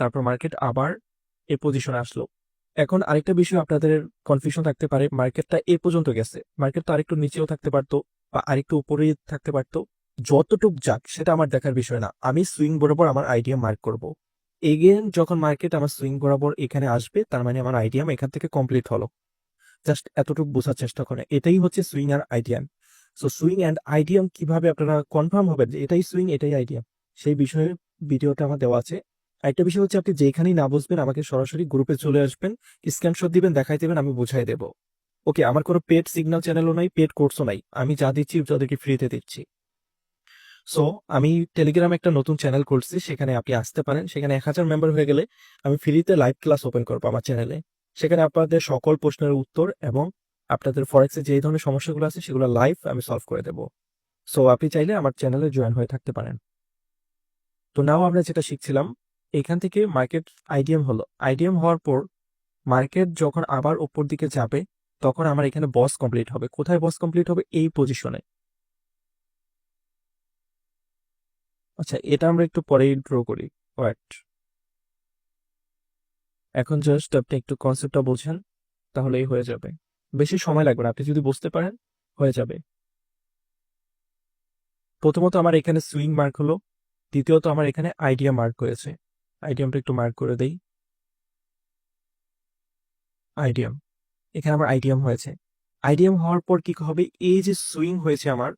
তারপর মার্কেট আবার এ পজিশনে আসলো। এখন আরেকটা বিষয় আপনাদের কনফিউশন থাকতে পারে মার্কেটটা এ পর্যন্ত গেছে। মার্কেট তো আরেকটু নিচেও থাকতে পারতো বা আরেকটু উপরে থাকতে পারতো। যতটুক যাক, সেটা আমার দেখার বিষয় না। আমি সুইং বরাবর আমার আইডিয়া মার্ক করব। এগেন যখন মার্কেট আমার সুইং বরাবর এখানে আসবে, তার মানে আমার আইডিয়াম এখান থেকে কমপ্লিট হলো। জাস্ট এতটুকু বোঝার চেষ্টা করে এটাই হচ্ছে সুইং আর আইডিয়াম সো সুইং অ্যান্ড আইডিয়াম কীভাবে আপনারা কনফার্ম হবেন যে এটাই সুইং এটাই আইডিয়াম সেই বিষয়ে ভিডিওটা আমার দেওয়া আছে। একটা বিষয় হচ্ছে আপনি যেখানেই না বুঝবেন আমাকে সরাসরি গ্রুপে চলে আসবেন স্ক্রিনশট দিবেন, দেখাই দেবেন, আমি বুঝাই দেবো। ওকে আমার কোনো পেড সিগন্যাল চ্যানেলও নাই পেড কোর্সও নাই। আমি যা দিচ্ছি, তাদেরকে ফ্রিতে দিচ্ছি। সো আমি টেলিগ্রামে একটা নতুন চ্যানেল করছি, সেখানে আপনি আসতে পারেন। সেখানে এক হাজার মেম্বার হয়ে গেলে আমি ফ্রিতে লাইভ ক্লাস ওপেন করব আমার চ্যানেলে সেখানে আপনাদের সকল প্রশ্নের উত্তর এবং আপনাদের ফরেক্সে যে ধরনের সমস্যাগুলো আছে, সেগুলো লাইভ আমি সলভ করে দেবো। সো আপনি চাইলে আমার চ্যানেলে জয়েন হয়ে থাকতে পারেন। তো নাও আমরা যেটা শিখছিলাম এখান থেকে মার্কেট আইডিএম হলো। আইডিএম হওয়ার পর মার্কেট যখন আবার ওপর দিকে যাবে, তখন আমার এখানে বস কমপ্লিট হবে। কোথায় বস কমপ্লিট হবে? এই পজিশনে আচ্ছা এটা আমরা একটু পরেই ড্র করি। এখন জাস্ট আপনি একটু কনসেপ্টটা বলছেন তাহলেই হয়ে যাবে। বেশি সময় লাগবে না, আপনি যদি বুঝতে পারেন, হয়ে যাবে। প্রথমত আমার এখানে সুইং মার্ক হলো, দ্বিতীয়ত আমার এখানে আইডিয়া মার্ক হয়েছে। আইডিয়ামটা একটু মার্ক করে দেই। আইডিয়াম, এখানে আমার আইডিয়াম হয়েছে। আইডিয়াম হওয়ার পর কি হবে? এই যে সুইং হয়েছে আমার,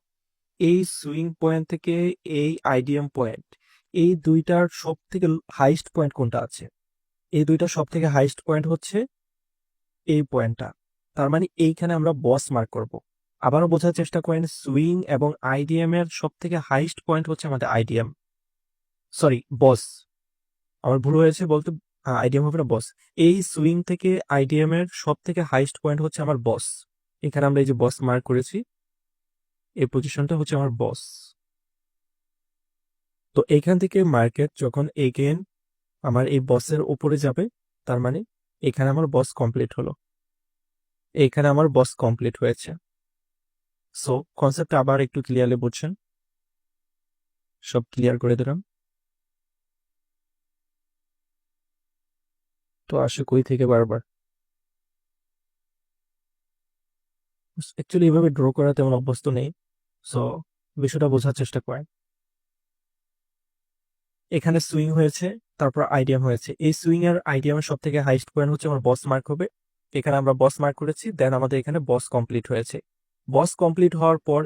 এই সুইং পয়েন্ট থেকে এই আইডিয়াম পয়েন্ট এই দুইটার সব থেকে হাইস্ট পয়েন্ট কোনটা আছে? এই দুইটা সব থেকে হাইস্ট পয়েন্ট হচ্ছে এই পয়েন্টটা তার মানে এইখানে আমরা বস মার্ক করব। আবারও বোঝার চেষ্টা করেন সুইং এবং আইডিএম এর সব থেকে হাইস্ট পয়েন্ট হচ্ছে আমাদের আইডিএম সরি বস আমার ভুল হয়েছে বলতে আইডিএম হবে না বস এই সুইং থেকে আইডিএম এর সব থেকে হাইস্ট পয়েন্ট হচ্ছে আমার বস এখানে আমরা এই যে বস মার্ক করেছি, এই পজিশনটা হচ্ছে আমার বস তো এখান থেকে মার্কেট যখন এগেন আমার এই বসের উপরে যাবে, তার মানে এখানে আমার বস কমপ্লিট হলো। এখানে আমার বস কমপ্লিট হয়েছে। সো কনসেপ্ট আবার একটু ক্লিয়ারলি বুঝছেন? সব ক্লিয়ার করে দিলাম। তো আসে কই থেকে বারবার? অ্যাকচুয়ালি এভাবে ড্র করা তেমন অভ্যস্ত নেই। সো বিষয়টা বোঝার চেষ্টা করেন। এখানে সুইং হয়েছে, তারপর আইডিয়াম হয়েছে। এই সুইং এর আইডিয়ামের সব থেকে হাইস্ট পয়েন্ট হচ্ছে আমার বস মার্ক হবে। এখানে আমরা বস মার্ক করেছি দেন আমাদের এখানে বস কমপ্লিট হয়েছে। বস কমপ্লিট হওয়ার পর